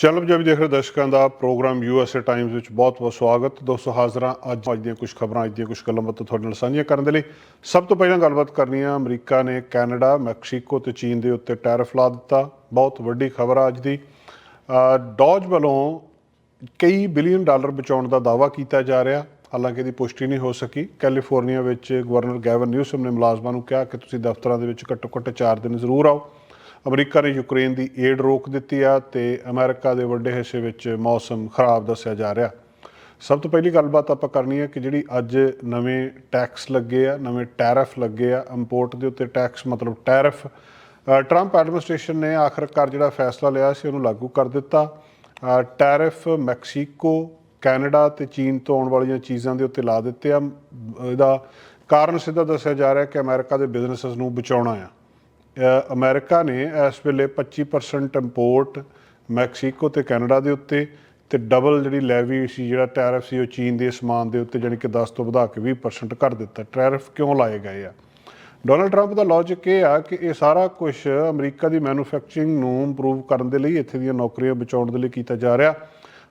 Channel Punjabi ਦੇਖ ਰਹੇ ਦਰਸ਼ਕਾਂ ਦਾ ਪ੍ਰੋਗਰਾਮ ਯੂਐਸਏ ਟਾਈਮਜ਼ ਵਿੱਚ ਬਹੁਤ-ਬਹੁਤ ਸਵਾਗਤ। ਦੋਸਤੋ ਹਾਜ਼ਰਾਂ ਅੱਜ ਅੱਜ ਦੀਆਂ ਕੁਝ ਖਬਰਾਂ ਅੱਜ ਦੀਆਂ ਕੁਝ ਗੱਲਾਂ ਬਾਤਾਂ ਤੁਹਾਡੇ ਨਾਲ ਸਾਂਝੀਆਂ ਕਰਨ ਦੇ ਲਈ। ਸਭ ਤੋਂ ਪਹਿਲਾਂ ਗੱਲਬਾਤ ਕਰਨੀ ਆ ਅਮਰੀਕਾ ਨੇ ਕੈਨੇਡਾ ਮੈਕਸੀਕੋ ਤੇ ਚੀਨ ਦੇ ਉੱਤੇ ਟੈਰਿਫ ਲਾ ਦਿੱਤਾ। ਬਹੁਤ ਵੱਡੀ ਖਬਰ ਆ ਅੱਜ ਦੀ। ਅ, ਡੌਜ ਵੱਲੋਂ ਕਈ ਬਿਲੀਅਨ ਡਾਲਰ ਬਚਾਉਣ ਦਾ ਦਾਅਵਾ ਕੀਤਾ ਜਾ ਰਿਹਾ। ਹਾਲਾਂਕਿ ਇਹਦੀ ਪੁਸ਼ਟੀ ਨਹੀਂ ਹੋ ਸਕੀ। ਕੈਲੀਫੋਰਨੀਆ ਵਿੱਚ ਗਵਰਨਰ ਗੈਵਨ ਨਿਊਸਮ ਨੇ ਮੁਲਾਜ਼ਮਾਂ ਨੂੰ ਕਿਹਾ ਕਿ ਤੁਸੀਂ ਦਫ਼ਤਰਾਂ ਦੇ ਵਿੱਚ ਘੱਟੋ-ਘੱਟ 4 ਦਿਨ ਜ਼ਰੂਰ ਆਓ। ਅਮਰੀਕਾ ਨੇ ਯੂਕਰੇਨ ਦੀ ਏਡ ਰੋਕ ਦਿੱਤੀ ਆ ਤੇ ਅਮਰੀਕਾ ਦੇ ਵੱਡੇ ਹਿੱਸੇ ਵਿੱਚ ਮੌਸਮ ਖਰਾਬ ਦੱਸਿਆ ਜਾ ਰਿਹਾ। ਸਭ ਤੋਂ ਪਹਿਲੀ ਗੱਲਬਾਤ ਆਪਾਂ ਕਰਨੀ ਹੈ ਕਿ ਜਿਹੜੀ ਅੱਜ ਨਵੇਂ ਟੈਕਸ ਲੱਗੇ ਆ, ਨਵੇਂ ਟੈਰਫ ਲੱਗੇ ਆ, ਇੰਪੋਰਟ ਦੇ ਉੱਤੇ ਟੈਕਸ ਮਤਲਬ ਟੈਰਿਫ ਟਰੰਪ ਐਡਮਿਨਿਸਟ੍ਰੇਸ਼ਨ ਨੇ ਆਖਰਕਾਰ ਜਿਹੜਾ ਫੈਸਲਾ ਲਿਆ ਸੀ ਉਹਨੂੰ ਲਾਗੂ ਕਰ ਦਿੱਤਾ। ਟੈਰਿਫ ਮੈਕਸੀਕੋ, ਕੈਨੇਡਾ ਤੇ ਚੀਨ ਤੋਂ ਆਉਣ ਵਾਲੀਆਂ ਚੀਜ਼ਾਂ ਦੇ ਉੱਤੇ ਲਾ ਦਿੱਤੇ ਆ। ਇਹਦਾ ਕਾਰਨ ਸਿੱਧਾ ਦੱਸਿਆ ਜਾ ਰਿਹਾ ਕਿ ਅਮਰੀਕਾ ਦੇ ਬਿਜ਼ਨੈਸਸ ਨੂੰ ਬਚਾਉਣਾ ਆ। ਅਮਰੀਕਾ ਨੇ ਇਸ ਵੇਲੇ 25% ਇੰਪੋਰਟ ਮੈਕਸੀਕੋ ਤੇ ਕੈਨੇਡਾ ਦੇ ਉੱਤੇ ਤੇ ਡਬਲ ਜਿਹੜੀ ਲੈਵੀ ਸੀ, ਜਿਹੜਾ ਟੈਰਿਫ ਸੀ, ਉਹ ਚੀਨ ਦੇ ਸਮਾਨ ਦੇ ਉੱਤੇ ਜਾਣੀ ਕਿ 10 ਤੋਂ ਵਧਾ ਕੇ 20% ਕਰ ਦਿੱਤਾ। ਟੈਰਿਫ ਕਿਉਂ ਲਾਏ ਗਏ ਆ? ਡੋਨਲਡ ਟਰੰਪ ਦਾ ਲੌਜੀਕ ਇਹ ਆ ਕਿ ਇਹ ਸਾਰਾ ਕੁਝ ਅਮਰੀਕਾ ਦੀ ਮੈਨੂਫੈਕਚਰਿੰਗ ਨੂੰ ਇੰਪਰੂਵ ਕਰਨ ਦੇ ਲਈ ਇੱਥੇ ਦੀਆਂ ਨੌਕਰੀਆਂ ਬਚਾਉਣ ਦੇ ਲਈ ਕੀਤਾ ਜਾ ਰਿਹਾ।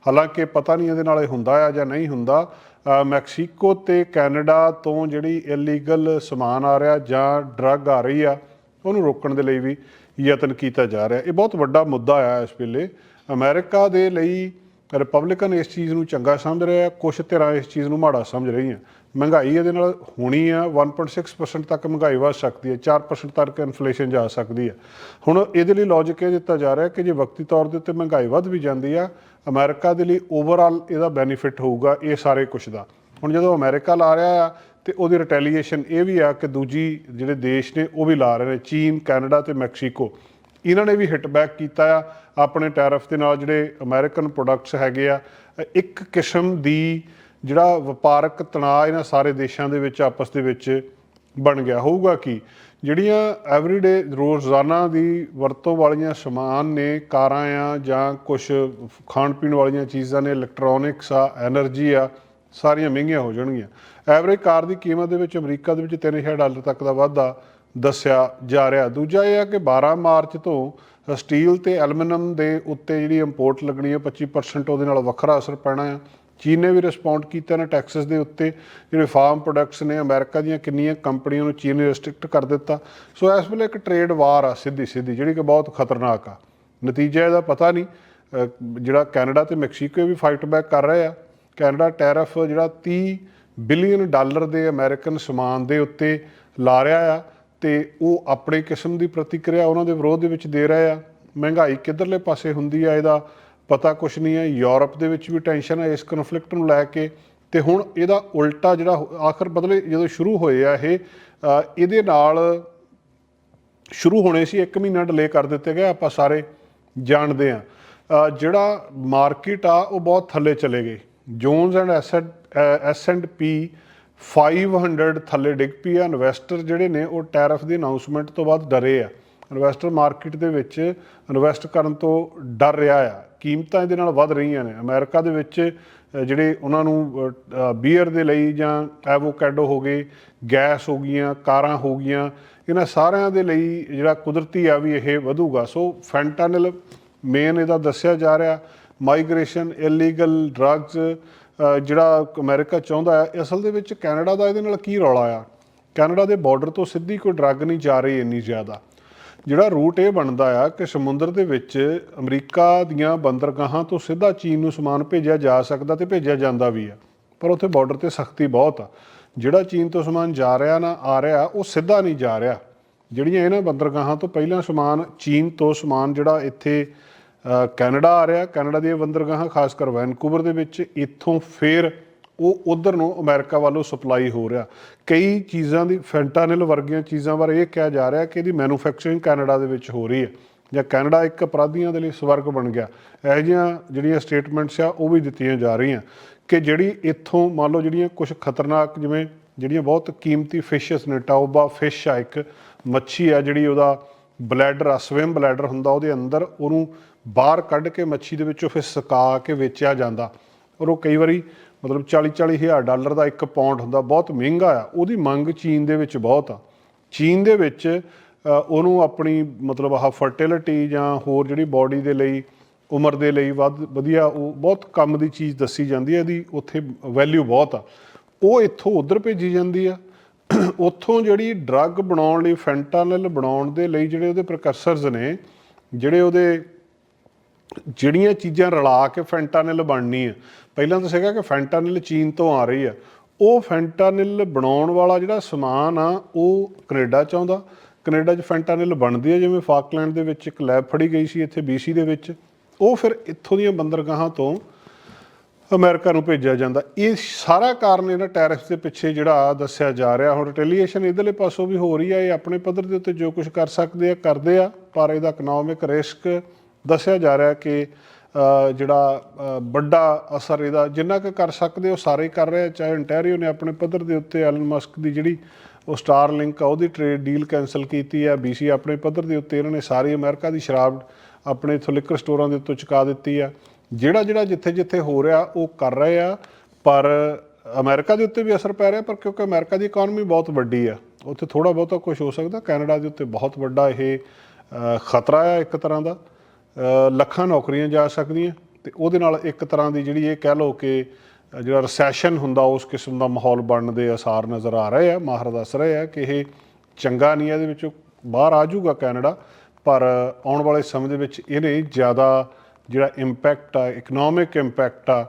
ਹਾਲਾਂਕਿ ਪਤਾ ਨਹੀਂ ਇਹਦੇ ਨਾਲ ਇਹ ਹੁੰਦਾ ਆ ਜਾਂ ਨਹੀਂ ਹੁੰਦਾ। ਮੈਕਸੀਕੋ ਤੇ ਕੈਨੇਡਾ ਤੋਂ ਜਿਹੜੀ ਇਲੀਗਲ ਸਮਾਨ ਆ ਰਿਹਾ ਜਾਂ ਡਰੱਗ ਆ ਰਹੀ ਆ ਉਹਨੂੰ ਰੋਕਣ ਦੇ ਲਈ ਵੀ ਯਤਨ ਕੀਤਾ ਜਾ ਰਿਹਾ। ਇਹ ਬਹੁਤ ਵੱਡਾ ਮੁੱਦਾ ਆ ਇਸ ਵੇਲੇ। ਅਮਰੀਕਾ ਦੇ ਲਈ ਰਿਪਬਲਿਕਨ ਇਸ ਚੀਜ਼ ਨੂੰ ਚੰਗਾ ਸਮਝ ਰਿਹਾ ਕੁਝ ਧਿਰਾਂ ਇਸ ਚੀਜ਼ ਨੂੰ ਮਾੜਾ ਸਮਝ ਰਹੀਆਂ। ਮਹਿੰਗਾਈ ਇਹਦੇ ਨਾਲ ਹੋਣੀ ਆ 1.6% ਤੱਕ ਮਹਿੰਗਾਈ ਵੱਧ ਸਕਦੀ ਹੈ 4% ਤੱਕ ਇਨਫਲੇਸ਼ਨ ਜਾ ਸਕਦੀ ਹੈ। ਹੁਣ ਇਹਦੇ ਲਈ ਲੌਜੀਕ ਇਹ ਦਿੱਤਾ ਜਾ ਰਿਹਾ ਕਿ ਜੇ ਵਕਤੀ ਤੌਰ ਦੇ ਉੱਤੇ ਮਹਿੰਗਾਈ ਵੱਧ ਵੀ ਜਾਂਦੀ ਆ, ਅਮਰੀਕਾ ਦੇ ਲਈ ਓਵਰਆਲ ਇਹਦਾ ਬੈਨੀਫਿਟ ਹੋਊਗਾ, ਇਹ ਸਾਰੇ ਕੁਝ ਦਾ। ਹੁਣ ਜਦੋਂ ਅਮਰੀਕਾ ਲਾ ਰਿਹਾ ਆ ਤੇ ਉਹਦੀ ਰਿਟੈਲੀਏਸ਼ਨ ਇਹ ਵੀ ਆ ਕਿ ਦੂਜੀ ਜਿਹੜੇ ਦੇਸ਼ ਨੇ ਉਹ ਵੀ ਲਾ ਰਹੇ ਨੇ, ਚੀਨ, ਕੈਨੇਡਾ ਤੇ ਮੈਕਸੀਕੋ। ਇਹਨਾਂ ਨੇ ਵੀ ਹਿਟਬੈਕ ਕੀਤਾ ਆ, ਆਪਣੇ ਟੈਰਫ ਦੇ ਨਾਲ ਜਿਹੜੇ ਅਮਰੀਕਨ ਪ੍ਰੋਡਕਟਸ ਹੈਗੇ ਆ, ਇੱਕ ਕਿਸਮ ਦੀ ਜਿਹੜਾ ਵਪਾਰਕ ਤਣਾਅ ਇਹਨਾਂ ਸਾਰੇ ਦੇਸ਼ਾਂ ਦੇ ਵਿੱਚ, ਆਪਸ ਦੇ ਵਿੱਚ ਬਣ ਗਿਆ। ਹੋਊਗਾ ਕਿ? ਜਿਹੜੀਆਂ ਐਵਰੀਡੇ ਰੋਜ਼ਾਨਾ ਦੀ ਵਰਤੋਂ ਵਾਲੀਆਂ ਸਮਾਨ ਨੇ, ਕਾਰਾਂ ਆ ਜਾਂ ਕੁਝ ਖਾਣ ਪੀਣ ਵਾਲੀਆਂ ਚੀਜ਼ਾਂ ਨੇ ਇਲੈਕਟ੍ਰੋਨਿਕਸ ਆ એનર્ਜੀ ਆ ਸਾਰੀਆਂ ਮਹਿੰਗੀਆਂ ਹੋ ਜਾਣਗੀਆਂ। ਐਵਰੇਜ ਕਾਰ ਦੀ ਕੀਮਤ ਦੇ ਵਿੱਚ ਅਮਰੀਕਾ ਦੇ ਵਿੱਚ 3000 ਡਾਲਰ ਤੱਕ ਦਾ ਵਾਧਾ ਦੱਸਿਆ ਜਾ ਰਿਹਾ। ਦੂਜਾ ਇਹ ਆ ਕਿ 12 ਮਾਰਚ ਤੋਂ ਸਟੀਲ ਤੇ ਐਲੂਮੀਨੀਅਮ ਦੇ ਉੱਤੇ ਜਿਹੜੀ ਇੰਪੋਰਟ ਲੱਗਣੀ ਹੈ 25% ਉਹਦੇ ਨਾਲ ਵੱਖਰਾ ਅਸਰ ਪੈਣਾ ਆ। ਚੀਨ ਨੇ ਵੀ ਰਿਸਪੌਂਡ ਕੀਤਾ ਨਾ ਟੈਕਸਸ ਦੇ ਉੱਤੇ। ਜਿਹੜੇ ਫਾਰਮ ਪ੍ਰੋਡਕਟਸ ਨੇ, ਅਮਰੀਕਾ ਦੀਆਂ ਕਿੰਨੀਆਂ ਕੰਪਨੀਆਂ ਨੂੰ ਚੀਨ ਨੇ ਰੈਸਟ੍ਰਿਕਟ ਕਰ ਦਿੱਤਾ। ਸੋ ਇਸ ਵੇਲੇ ਇੱਕ ਟ੍ਰੇਡ ਵਾਰ ਆ ਸਿੱਧੀ ਸਿੱਧੀ ਜਿਹੜੀ ਕਿ ਬਹੁਤ ਖਤਰਨਾਕ ਆ। ਨਤੀਜਾ ਇਹਦਾ ਪਤਾ ਨਹੀਂ ਜਿਹੜਾ ਕੈਨੇਡਾ ਤੇ ਮੈਕਸੀਕੋ ਵੀ ਫਾਈਟ ਬੈਕ ਕਰ ਰਹੇ ਆ। ਕੈਨੇਡਾ ਟੈਰਫ ਜਿਹੜਾ 30 ਬਿਲੀਅਨ ਡਾਲਰ ਦੇ ਅਮਰੀਕਨ ਸਮਾਨ ਦੇ ਉੱਤੇ ਲਾ ਰਿਹਾ ਆ ਤੇ ਉਹ ਆਪਣੇ ਕਿਸਮ ਦੀ ਪ੍ਰਤੀਕਿਰਿਆ ਉਹਨਾਂ ਦੇ ਵਿਰੋਧ ਦੇ ਵਿੱਚ ਦੇ ਰਹੇ ਆ। ਮਹਿੰਗਾਈ ਕਿੱਧਰਲੇ ਪਾਸੇ ਹੁੰਦੀ ਆ, ਇਹਦਾ ਪਤਾ ਕੁਛ ਨਹੀਂ ਹੈ ਯੂਰਪ ਦੇ ਵਿੱਚ ਵੀ ਟੈਨਸ਼ਨ ਹੈ ਇਸ ਕਨਫਲਿਕਟ ਨੂੰ ਲੈ ਕੇ ਤੇ ਹੁਣ ਇਹਦਾ ਉਲਟਾ ਜਿਹੜਾ ਆਖਰ ਬਦਲੇ ਜਦੋਂ ਸ਼ੁਰੂ ਹੋਏ ਆ ਇਹ ਇਹਦੇ ਨਾਲ ਸ਼ੁਰੂ ਹੋਣੇ ਸੀ 1 ਮਹੀਨਾ ਡਿਲੇ ਕਰ ਦਿੱਤੇ ਗਏ, ਆਪਾਂ ਸਾਰੇ ਜਾਣਦੇ ਆ। ਜਿਹੜਾ ਮਾਰਕੀਟ ਆ ਉਹ ਬਹੁਤ ਥੱਲੇ ਚਲੇ ਗਏ। ਜੋਨਸ ਐਂਡ ਐਸੈਟ ਐਸ ਐਂਡ ਪੀ 500 ਥੱਲੇ ਡਿੱਗ ਪਈ ਆ। ਇਨਵੈਸਟਰ ਜਿਹੜੇ ਨੇ, ਉਹ ਟੈਰਿਫ ਦੀ ਅਨਾਉਂਸਮੈਂਟ ਤੋਂ ਬਾਅਦ ਡਰੇ ਆ। ਇਨਵੈਸਟਰ ਮਾਰਕੀਟ ਦੇ ਵਿੱਚ ਇਨਵੈਸਟ ਕਰਨ ਤੋਂ ਡਰ ਰਿਹਾ ਆ। ਕੀਮਤਾਂ ਇਹਦੇ ਨਾਲ ਵੱਧ ਰਹੀਆਂ ਨੇ। ਅਮਰੀਕਾ ਦੇ ਵਿੱਚ ਜਿਹੜੇ ਉਹਨਾਂ ਨੂੰ ਬੀਅਰ ਦੇ ਲਈ ਜਾਂ ਐਵੋਕੈਡੋ ਹੋ ਗਏ, ਗੈਸ ਹੋ ਗਈਆਂ, ਕਾਰਾਂ ਹੋ ਗਈਆਂ, ਇਹਨਾਂ ਸਾਰਿਆਂ ਦੇ ਲਈ ਜਿਹੜਾ ਕੁਦਰਤੀ ਆ ਵੀ ਇਹ ਵਧੂਗਾ। ਸੋ ਫੈਂਟਾਨਲ ਮੇਨ ਇਹਦਾ ਦੱਸਿਆ ਜਾ ਰਿਹਾ। ਮਾਈਗ੍ਰੇਸ਼ਨ ਇਲੀਗਲ ਡਰੱਗਸ ਜਿਹੜਾ ਅਮਰੀਕਾ ਚਾਹੁੰਦਾ ਹੈ, ਅਸਲ ਦੇ ਵਿੱਚ ਕੈਨੇਡਾ ਦਾ ਇਹਦੇ ਨਾਲ ਕੀ ਰੌਲਾ ਆ? ਕੈਨੇਡਾ ਦੇ ਬਾਰਡਰ ਤੋਂ ਸਿੱਧੀ ਕੋਈ ਡਰੱਗ ਨਹੀਂ ਜਾ ਰਹੀ ਇੰਨੀ ਜ਼ਿਆਦਾ। ਜਿਹੜਾ ਰੂਟ ਇਹ ਬਣਦਾ ਆ ਕਿ ਸਮੁੰਦਰ ਦੇ ਵਿੱਚ ਅਮਰੀਕਾ ਦੀਆਂ ਬੰਦਰਗਾਹਾਂ ਤੋਂ ਸਿੱਧਾ ਚੀਨ ਨੂੰ ਸਮਾਨ ਭੇਜਿਆ ਜਾ ਸਕਦਾ ਤੇ ਭੇਜਿਆ ਜਾਂਦਾ ਵੀ ਆ। ਪਰ ਉੱਥੇ ਬਾਰਡਰ ਤੇ ਸਖਤੀ ਬਹੁਤ ਆ। ਜਿਹੜਾ ਚੀਨ ਤੋਂ ਸਮਾਨ ਜਾ ਰਿਹਾ ਨਾ, ਆ ਰਿਹਾ, ਉਹ ਸਿੱਧਾ ਨਹੀਂ ਜਾ ਰਿਹਾ। ਜਿਹੜੀਆਂ ਇਹਨਾਂ ਬੰਦਰਗਾਹਾਂ ਤੋਂ ਪਹਿਲਾਂ ਸਮਾਨ ਚੀਨ ਤੋਂ ਸਮਾਨ ਜਿਹੜਾ ਇੱਥੇ ਕੈਨੇਡਾ ਆ ਰਿਹਾ, ਕੈਨੇਡਾ ਦੀਆਂ ਬੰਦਰਗਾਹਾਂ ਖਾਸ ਕਰ ਵੈਨਕੂਵਰ ਦੇ ਵਿੱਚ, ਇੱਥੋਂ ਫੇਰ ਉਹ ਉਧਰ ਨੂੰ ਅਮਰੀਕਾ ਵੱਲੋਂ ਸਪਲਾਈ ਹੋ ਰਿਹਾ। ਕਈ ਚੀਜ਼ਾਂ ਦੀ, ਫੈਂਟਾਨਿਲ ਵਰਗੀਆਂ ਚੀਜ਼ਾਂ ਬਾਰੇ ਇਹ ਕਿਹਾ ਜਾ ਰਿਹਾ ਕਿ ਇਹਦੀ ਮੈਨੂਫੈਕਚਰਿੰਗ ਕੈਨੇਡਾ ਦੇ ਵਿੱਚ ਹੋ ਰਹੀ ਹੈ ਜਾਂ ਕੈਨੇਡਾ ਇੱਕ ਅਪਰਾਧੀਆਂ ਦੇ ਲਈ ਸਵਰਗ ਬਣ ਗਿਆ। ਇਹੋ ਜਿਹੀਆਂ ਜਿਹੜੀਆਂ ਸਟੇਟਮੈਂਟਸ ਆ, ਉਹ ਵੀ ਦਿੱਤੀਆਂ ਜਾ ਰਹੀਆਂ ਕਿ ਜਿਹੜੀ ਇੱਥੋਂ ਮੰਨ ਲਓ ਜਿਹੜੀਆਂ ਕੁਝ ਖਤਰਨਾਕ ਜਿਵੇਂ, ਜਿਹੜੀਆਂ ਬਹੁਤ ਕੀਮਤੀ ਫਿਸ਼ਸ ਨੇ ਟਾਉਬਾ ਫਿਸ਼ ਆ ਇੱਕ, ਮੱਛੀ ਆ ਜਿਹੜੀ ਉਹਦਾ ਬਲੈਡਰ ਆ ਸਵਿਮ ਬਲੈਡਰ ਹੁੰਦਾ ਉਹਦੇ ਅੰਦਰ, ਉਹਨੂੰ ਬਾਹਰ ਕੱਢ ਕੇ ਮੱਛੀ ਦੇ ਵਿੱਚੋਂ ਫਿਰ ਸੁਕਾ ਕੇ ਵੇਚਿਆ ਜਾਂਦਾ। ਔਰ ਉਹ ਕਈ ਵਾਰੀ ਮਤਲਬ 40 40 ਹਜ਼ਾਰ ਡਾਲਰ ਦਾ ਇੱਕ ਪਾਉਂਡ ਹੁੰਦਾ, ਬਹੁਤ ਮਹਿੰਗਾ ਆ। ਉਹਦੀ ਮੰਗ ਚੀਨ ਦੇ ਵਿੱਚ ਬਹੁਤ ਆ। ਚੀਨ ਦੇ ਵਿੱਚ ਉਹਨੂੰ ਆਪਣੀ ਮਤਲਬ ਆਹ ਫਰਟੀਲਿਟੀ ਜਾਂ ਹੋਰ ਜਿਹੜੀ ਬਾਡੀ ਦੇ ਲਈ, ਉਮਰ ਦੇ ਲਈ ਵੱਧ, ਵਧੀਆ, ਉਹ ਬਹੁਤ ਕੰਮ ਦੀ ਚੀਜ਼ ਦੱਸੀ ਜਾਂਦੀ ਹੈ, ਇਹਦੀ ਉੱਥੇ ਵੈਲਿਊ ਬਹੁਤ ਆ। ਉਹ ਇੱਥੋਂ ਉਧਰ ਭੇਜੀ ਜਾਂਦੀ ਆ। ਉੱਥੋਂ ਜਿਹੜੀ ਡਰੱਗ ਬਣਾਉਣ ਲਈ ਫੈਂਟਾਨਿਲ ਬਣਾਉਣ ਦੇ ਲਈ ਜਿਹੜੇ ਉਹਦੇ ਪ੍ਰਕਰਸਰਸ ਨੇ, ਜਿਹੜੇ ਉਹਦੇ ਜਿਹੜੀਆਂ ਚੀਜ਼ਾਂ ਰਲਾ ਕੇ ਫੈਂਟਾਨਿਲ ਬਣਨੀ ਆ, ਪਹਿਲਾਂ ਤਾਂ ਸੀਗਾ ਕਿ ਫੈਂਟਾਨਿਲ ਚੀਨ ਤੋਂ ਆ ਰਹੀ ਆ, ਉਹ ਫੈਂਟਾਨਿਲ ਬਣਾਉਣ ਵਾਲਾ ਜਿਹੜਾ ਸਮਾਨ ਆ, ਉਹ ਕੈਨੇਡਾ ਚ ਆਉਂਦਾ ਕੈਨੇਡਾ 'ਚ ਫੈਂਟਾਨਿਲ ਬਣਦੀ ਹੈ ਜਿਵੇਂ ਫਾਕਲੈਂਡ ਦੇ ਵਿੱਚ ਇੱਕ ਲੈਬ ਫੜੀ ਗਈ ਸੀ ਇੱਥੇ BC ਦੇ ਵਿੱਚ, ਉਹ ਫਿਰ ਇੱਥੋਂ ਦੀਆਂ ਬੰਦਰਗਾਹਾਂ ਤੋਂ ਅਮਰੀਕਾ ਨੂੰ ਭੇਜਿਆ ਜਾਂਦਾ। ਇਹ ਸਾਰਾ ਕਾਰਨ ਇਹਨਾਂ ਟੈਰਿਫਸ ਦੇ ਪਿੱਛੇ ਜਿਹੜਾ ਦੱਸਿਆ ਜਾ ਰਿਹਾ। ਹੁਣ ਰਿਟੈਲੀਏਸ਼ਨ ਇਧਰਲੇ ਪਾਸੋਂ ਵੀ ਹੋ ਰਹੀ ਹੈ ਇਹ ਆਪਣੇ ਪੱਧਰ ਦੇ ਉੱਤੇ ਜੋ ਕੁਝ ਕਰ ਸਕਦੇ ਆ, ਕਰਦੇ ਆ। ਪਰ ਇਹਦਾ ਇਕਨੋਮਿਕ ਰਿਸਕ ਦੱਸਿਆ ਜਾ ਰਿਹਾ ਕਿ ਜਿਹੜਾ ਵੱਡਾ ਅਸਰ ਇਹਦਾ ਜਿੰਨਾ ਕੁ ਕਰ ਸਕਦੇ ਉਹ ਸਾਰੇ ਕਰ ਰਹੇ ਚਾਹੇ ontario ਨੇ ਆਪਣੇ ਪੱਧਰ ਦੇ ਉੱਤੇ ਐਲਨ ਮਸਕ ਦੀ ਜਿਹੜੀ ਉਹ ਸਟਾਰ ਲਿੰਕ ਆ, ਉਹਦੀ ਟ੍ਰੇਡ ਡੀਲ ਕੈਨਸਲ ਕੀਤੀ ਆ। BC ਆਪਣੇ ਪੱਧਰ ਦੇ ਉੱਤੇ ਇਹਨਾਂ ਨੇ ਸਾਰੀ ਅਮਰੀਕਾ ਦੀ ਸ਼ਰਾਬ ਆਪਣੇ ਇੱਥੋਂ ਲਿਕਰ ਸਟੋਰਾਂ ਦੇ ਉੱਤੋਂ ਚੁਕਾ ਦਿੱਤੀ ਆ। ਜਿਹੜਾ ਜਿਹੜਾ ਜਿੱਥੇ ਜਿੱਥੇ ਹੋ ਰਿਹਾ, ਉਹ ਕਰ ਰਹੇ ਆ, ਪਰ ਅਮਰੀਕਾ ਦੇ ਉੱਤੇ ਵੀ ਅਸਰ ਪੈ ਰਿਹਾ, ਪਰ ਕਿਉਂਕਿ ਅਮਰੀਕਾ ਦੀ ਇਕਨੋਮੀ ਬਹੁਤ ਵੱਡੀ ਆ, ਉੱਥੇ ਥੋੜਾ ਬਹੁਤਾ ਕੁਝ ਹੋ ਸਕਦਾ, ਕੈਨੇਡਾ ਦੇ ਉੱਤੇ ਬਹੁਤ ਵੱਡਾ ਇਹ ਖਤਰਾ ਆ ਇੱਕ ਤਰ੍ਹਾਂ ਦਾ ਲੱਖਾਂ ਨੌਕਰੀਆਂ ਜਾ ਸਕਦੀਆਂ, ਤੇ ਉਹਦੇ ਨਾਲ ਇੱਕ ਤਰ੍ਹਾਂ ਦੀ ਜਿਹੜੀ ਇਹ ਕਹਿ ਲਓ ਕਿ ਜਿਹੜਾ ਰੈਸੈਸ਼ਨ ਹੁੰਦਾ, ਉਸ ਕਿਸਮ ਦਾ ਮਾਹੌਲ ਬਣਨ ਦੇ ਅਸਾਰ ਨਜ਼ਰ ਆ ਰਹੇ ਆ, ਮਾਹਰ ਦੱਸ ਰਹੇ ਆ ਕਿ ਇਹ ਚੰਗਾ ਨਹੀਂ ਹੈ ਇਹਦੇ ਵਿੱਚੋਂ ਬਾਹਰ ਆ ਜਾਊਗਾ ਕੈਨੇਡਾ, ਪਰ ਆਉਣ ਵਾਲੇ ਸਮੇਂ ਦੇ ਵਿੱਚ ਇਹਨੇ ਜ਼ਿਆਦਾ ਜਿਹੜਾ ਇੰਪੈਕਟ ਆ ਇਕਨੋਮਿਕ ਇੰਪੈਕਟ ਆ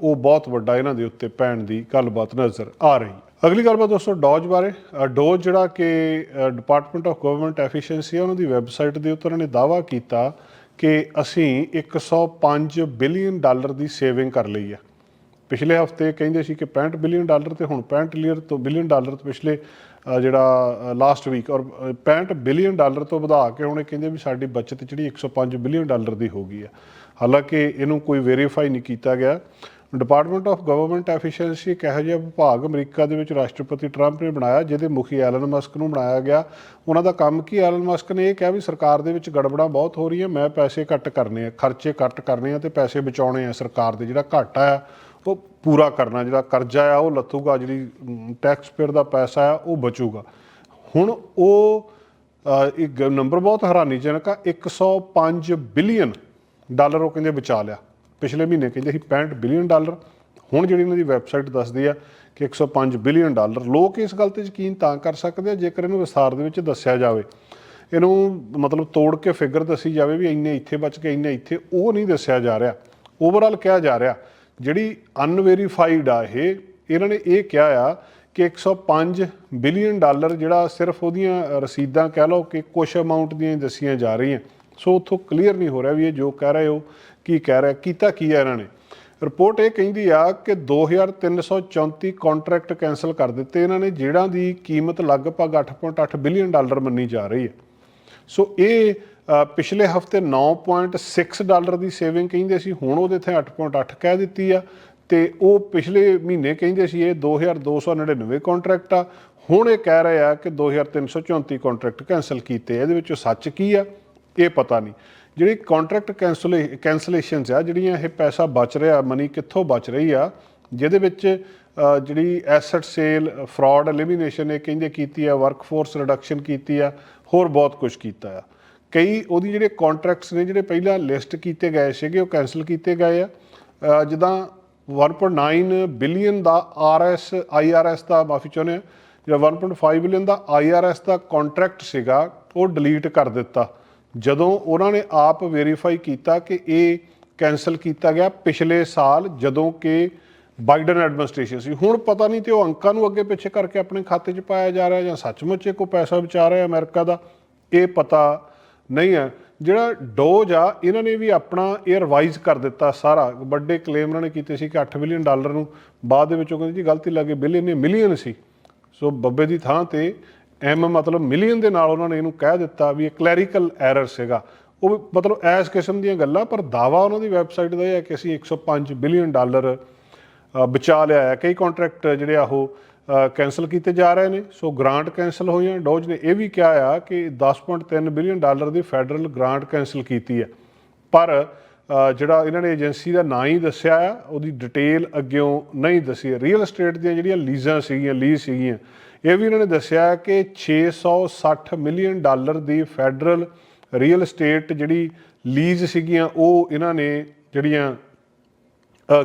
ਉਹ ਬਹੁਤ ਵੱਡਾ ਇਹਨਾਂ ਦੇ ਉੱਤੇ ਪੈਣ ਦੀ ਗੱਲਬਾਤ ਨਜ਼ਰ ਆ ਰਹੀ ਅਗਲੀ ਗੱਲਬਾਤ ਦੋਸਤੋ ਡੋਜ ਬਾਰੇ ਡੋਜ ਜਿਹੜਾ ਕਿ ਡਿਪਾਰਟਮੈਂਟ ਆਫ ਗਵਰਨਮੈਂਟ ਐਫੀਸ਼ੀਐਂਸੀ ਉਹਨਾਂ ਦੀ ਵੈਬਸਾਈਟ ਦੇ ਉੱਤੇ ਉਹਨਾਂ ਨੇ ਦਾਅਵਾ ਕੀਤਾ ਕਿ ਅਸੀਂ 105 ਬਿਲੀਅਨ ਡਾਲਰ ਦੀ ਸੇਵਿੰਗ ਕਰ ਲਈ ਆ। ਪਿਛਲੇ ਹਫ਼ਤੇ ਕਹਿੰਦੇ ਸੀ ਕਿ 65 ਬਿਲੀਅਨ ਡਾਲਰ ਤੇ ਹੁਣ 65 ਲੀਅਰ ਤੋਂ ਬਿਲੀਅਨ ਡਾਲਰ ਤੋਂ ਪਿਛਲੇ ਜਿਹੜਾ ਲਾਸਟ ਵੀਕ ਔਰ ਅ, 65 ਬਿਲੀਅਨ ਡਾਲਰ ਤੋਂ ਵਧਾ ਕੇ ਹੁਣ ਇਹ ਕਹਿੰਦੇ ਵੀ ਸਾਡੀ ਬਚਤ ਜਿਹੜੀ 105 ਬਿਲੀਅਨ ਡਾਲਰ ਦੀ ਹੋ ਗਈ ਹੈ। ਹਾਲਾਂਕਿ ਇਹਨੂੰ ਕੋਈ ਵੈਰੀਫਾਈ ਨਹੀਂ ਕੀਤਾ ਗਿਆ। ਡਿਪਾਰਟਮੈਂਟ ਆਫ ਗਵਰਨਮੈਂਟ ਐਫੀਸ਼ੀਐਂਸੀ ਇੱਕ ਇਹੋ ਜਿਹਾ ਵਿਭਾਗ ਅਮਰੀਕਾ ਦੇ ਵਿੱਚ ਰਾਸ਼ਟਰਪਤੀ ਟਰੰਪ ਨੇ ਬਣਾਇਆ ਜਿਹਦੇ ਮੁਖੀ ਐਲਨ ਮਸਕ ਨੂੰ ਬਣਾਇਆ ਗਿਆ। ਉਹਨਾਂ ਦਾ ਕੰਮ ਕੀ? ਐਲਨ ਮਸਕ ਨੇ ਇਹ ਕਿਹਾ ਵੀ ਸਰਕਾਰ ਦੇ ਵਿੱਚ ਗੜਬੜਾਂ ਬਹੁਤ ਹੋ ਰਹੀਆਂ ਮੈਂ ਪੈਸੇ ਘੱਟ ਕਰਨੇ ਆ ਖਰਚੇ ਘੱਟ ਕਰਨੇ ਆ ਤੇ ਪੈਸੇ ਬਚਾਉਣੇ ਆ ਸਰਕਾਰ ਦੇ ਜਿਹੜਾ ਘਾਟਾ ਆ ਉਹ ਪੂਰਾ ਕਰਨਾ ਜਿਹੜਾ ਕਰਜ਼ਾ ਆ ਉਹ ਲੱਥੂਗਾ ਜਿਹੜੀ ਟੈਕਸ ਪੇਅਰ ਦਾ ਪੈਸਾ ਆ ਉਹ ਬਚੂਗਾ। ਹੁਣ ਉਹ ਅ, ਇੱਕ ਨੰਬਰ ਬਹੁਤ ਹੈਰਾਨੀਜਨਕ ਆ 105 ਬਿਲੀਅਨ ਡਾਲਰ ਉਹ ਕਹਿੰਦੇ ਬਚਾ ਲਿਆ। ਪਿਛਲੇ ਮਹੀਨੇ ਕਹਿੰਦੇ ਸੀ 65 ਬਿਲੀਅਨ ਡਾਲਰ। ਹੁਣ ਜਿਹੜੀ ਇਹਨਾਂ ਦੀ ਵੈਬਸਾਈਟ ਦੱਸਦੀ ਆ ਕਿ 105 ਬਿਲੀਅਨ ਡਾਲਰ ਲੋਕ ਇਸ ਗੱਲ ਤੇ ਯਕੀਨ ਤਾਂ ਕਰ ਸਕਦੇ ਆ ਜੇਕਰ ਇਹਨੂੰ ਵਿਸਥਾਰ ਦੇ ਵਿੱਚ ਦੱਸਿਆ ਜਾਵੇ। ਇਹਨੂੰ ਮਤਲਬ ਤੋੜ ਕੇ ਫਿਗਰ ਦੱਸੀ ਜਾਵੇ ਵੀ ਇੰਨੇ ਇੱਥੇ ਬਚ ਕੇ ਇੰਨੇ ਇੱਥੇ ਉਹ ਨਹੀਂ ਦੱਸਿਆ ਜਾ ਰਿਹਾ। ਓਵਰਆਲ ਕਿਹਾ ਜਾ ਰਿਹਾ ਜਿਹੜੀ ਅਨਵੈਰੀਫਾਈਡ ਆ ਇਹ, ਇਹਨਾਂ ਨੇ ਇਹ ਕਿਹਾ ਆ ਕਿ 105 ਬਿਲੀਅਨ ਡਾਲਰ ਜਿਹੜਾ ਸਿਰਫ ਉਹਦੀਆਂ ਰਸੀਦਾਂ ਕਹਿ ਲਓ ਕਿ ਕੁਝ ਅਮਾਉਂਟ ਦੀਆਂ ਹੀ ਦੱਸੀਆਂ ਜਾ ਰਹੀਆਂ। ਸੋ ਉੱਥੋਂ ਕਲੀਅਰ ਨਹੀਂ ਹੋ ਰਿਹਾ ਵੀ ਇਹ ਜੋ ਕਹਿ ਰਹੇ ਹੋ, ਕੀ ਕਹਿ ਰਿਹਾ, ਕੀਤਾ ਕੀ ਹੈ ਇਹਨਾਂ ਨੇ? ਰਿਪੋਰਟ ਇਹ ਕਹਿੰਦੀ ਆ ਕਿ 2334 ਕੰਟਰੈਕਟ ਕੈਨਸਲ ਕਰ ਦਿੱਤੇ ਇਹਨਾਂ ਨੇ, ਜਿਹੜਾਂ ਦੀ ਕੀਮਤ ਲਗਭਗ 8.8 ਬਿਲੀਅਨ ਡਾਲਰ ਮੰਨੀ ਜਾ ਰਹੀ ਹੈ। ਸੋ ਇਹ ਪਿਛਲੇ ਹਫ਼ਤੇ 9.6 ਡਾਲਰ ਦੀ ਸੇਵਿੰਗ ਕਹਿੰਦੇ ਸੀ, ਹੁਣ ਉਹਦੇ ਇੱਥੇ 8.8 ਕਹਿ ਦਿੱਤੀ ਆ। ਤੇ ਉਹ ਪਿਛਲੇ ਮਹੀਨੇ ਕਹਿੰਦੇ ਸੀ, ਇਹ 2299 ਕੰਟਰੈਕਟ ਆ। ਹੁਣ ਇਹ ਕਹਿ ਰਹੇ ਆ ਕਿ 2334 ਕੰਟਰੈਕਟ ਕੈਨਸਲ ਕੀਤੇ ਇਹਦੇ ਵਿੱਚੋਂ ਸੱਚ ਕੀ ਆ? ਇਹ ਪਤਾ ਨਹੀਂ। ਜਿਹੜੀ ਕੰਟਰੈਕਟ ਕੈਂਸਲੇ ਕੈਂਸਲੇਸ਼ਨਸ ਆ, ਜਿਹੜੀਆਂ ਇਹ ਪੈਸਾ ਬਚ ਰਿਹਾ ਮਨੀ ਕਿੱਥੋਂ ਬਚ ਰਹੀ ਆ, ਜਿਹਦੇ ਵਿੱਚ ਜਿਹੜੀ ਐਸੈਟ ਸੇਲ ਫਰਾਡ ਐਲੀਮੀਨੇਸ਼ਨ ਇਹ ਕਹਿੰਦੇ ਕੀਤੀ ਆ ਵਰਕਫੋਰਸ ਰਿਡਕਸ਼ਨ ਕੀਤੀ ਆ, ਹੋਰ ਬਹੁਤ ਕੁਝ ਕੀਤਾ ਆ। ਕਈ ਉਹਦੀ ਜਿਹੜੇ ਕੰਟਰੈਕਟਸ ਨੇ ਜਿਹੜੇ ਪਹਿਲਾਂ ਲਿਸਟ ਕੀਤੇ ਗਏ ਸੀਗੇ ਉਹ ਕੈਨਸਲ ਕੀਤੇ ਗਏ ਆ। ਅ, ਜਿੱਦਾਂ 1.9 ਬਿਲੀਅਨ ਦਾ ਆਰਐਸ ਆਈਆਰਐਸ ਦਾ ਮਾਫੀ ਚਾਹੁੰਦੇ ਆ ਜਿਹੜਾ 1.5 ਬਿਲੀਅਨ ਦਾ ਆਈਆਰਐਸ ਦਾ ਕੰਟਰੈਕਟ ਸੀਗਾ ਉਹ ਡਿਲੀਟ ਕਰ ਦਿੱਤਾ। ਜਦੋਂ ਉਹਨਾਂ ਨੇ ਆਪ ਵੈਰੀਫਾਈ ਕੀਤਾ ਕਿ ਇਹ ਕੈਨਸਲ ਕੀਤਾ ਗਿਆ ਪਿਛਲੇ ਸਾਲ ਜਦੋਂ ਕਿ ਬਾਈਡਨ ਐਡਮਿਨਿਸਟ੍ਰੇਸ਼ਨ ਸੀ। ਹੁਣ ਪਤਾ ਨਹੀਂ ਤੇ ਉਹ ਅੰਕਾਂ ਨੂੰ ਅੱਗੇ ਪਿੱਛੇ ਕਰਕੇ ਆਪਣੇ ਖਾਤੇ 'ਚ ਪਾਇਆ ਜਾ ਰਿਹਾ ਜਾਂ ਸੱਚਮੁੱਚ ਇਹ ਕੋਈ ਪੈਸਾ ਬਚਾ ਰਿਹਾ ਅਮਰੀਕਾ ਦਾ ਇਹ ਪਤਾ ਨਹੀਂ ਹੈ। ਜਿਹੜਾ ਡੋਜ ਆ, ਇਹਨਾਂ ਨੇ ਵੀ ਆਪਣਾ ਇਹ ਰਿਵਾਈਜ਼ ਕਰ ਦਿੱਤਾ ਸਾਰਾ। ਵੱਡੇ ਕਲੇਮ ਇਹਨਾਂ ਨੇ ਕੀਤੇ ਸੀ ਕਿ 8 ਬਿਲੀਅਨ ਡਾਲਰ ਨੂੰ। ਬਾਅਦ ਦੇ ਵਿੱਚ ਉਹ ਕਹਿੰਦੇ ਜੀ ਗਲਤੀ ਲੱਗੇ ਬਿਲੀਅਨ ਨੇ ਮਿਲੀਅਨ ਸੀ। ਸੋ ਬੱਬੇ ਦੀ ਥਾਂ ਤੇ ਐਮ ਮਤਲਬ ਮਿਲੀਅਨ ਦੇ ਨਾਲ ਉਹਨਾਂ ਨੇ ਇਹਨੂੰ ਕਹਿ ਦਿੱਤਾ ਵੀ ਇਹ ਕਲੈਰੀਕਲ ਐਰਰ ਸੀਗਾ। ਉਹ ਵੀ ਮਤਲਬ ਐਸ ਕਿਸਮ ਦੀਆਂ ਗੱਲਾਂ, ਪਰ ਦਾਵਾ ਉਹਨਾਂ ਦੀ ਵੈਬਸਾਈਟ ਦਾ ਇਹ ਹੈ ਕਿ ਅਸੀਂ 105 ਬਿਲੀਅਨ ਡਾਲਰ ਬਚਾ ਲਿਆ ਹੈ। ਕਈ ਕੰਟਰੈਕਟ ਜਿਹੜੇ ਆ ਉਹ ਕੈਨਸਲ ਕੀਤੇ ਜਾ ਰਹੇ ਨੇ। ਸੋ ਗ੍ਰਾਂਟ ਕੈਨਸਲ ਹੋਈਆਂ। ਡੋਜ ਨੇ ਇਹ ਵੀ ਕਿਹਾ ਆ ਕਿ 10.3 ਬਿਲੀਅਨ ਡਾਲਰ ਦੀ ਫੈਡਰਲ ਗ੍ਰਾਂਟ ਕੈਨਸਲ ਕੀਤੀ ਹੈ। ਪਰ ਜਿਹੜਾ ਇਹਨਾਂ ਨੇ ਏਜੰਸੀ ਦਾ ਨਾਂ ਹੀ ਦੱਸਿਆ ਆ, ਉਹਦੀ ਡਿਟੇਲ ਅੱਗਿਓਂ ਨਹੀਂ ਦੱਸੀ ਰੀਅਲ ਏਸਟੇਟ ਦੀਆਂ ਜਿਹੜੀਆਂ ਲੀਜ਼ਾਂ ਸੀਗੀਆਂ ਲੀਜ਼ ਸੀਗੀਆਂ, ਇਹ ਵੀ ਇਹਨਾਂ ਨੇ ਦੱਸਿਆ ਕਿ 660 ਮਿਲੀਅਨ ਡਾਲਰ ਦੀ ਫੈਡਰਲ ਰੀਅਲ ਏਸਟੇਟ ਜਿਹੜੀ ਲੀਜ਼ ਸੀਗੀਆਂ, ਉਹ ਇਹਨਾਂ ਨੇ ਜਿਹੜੀਆਂ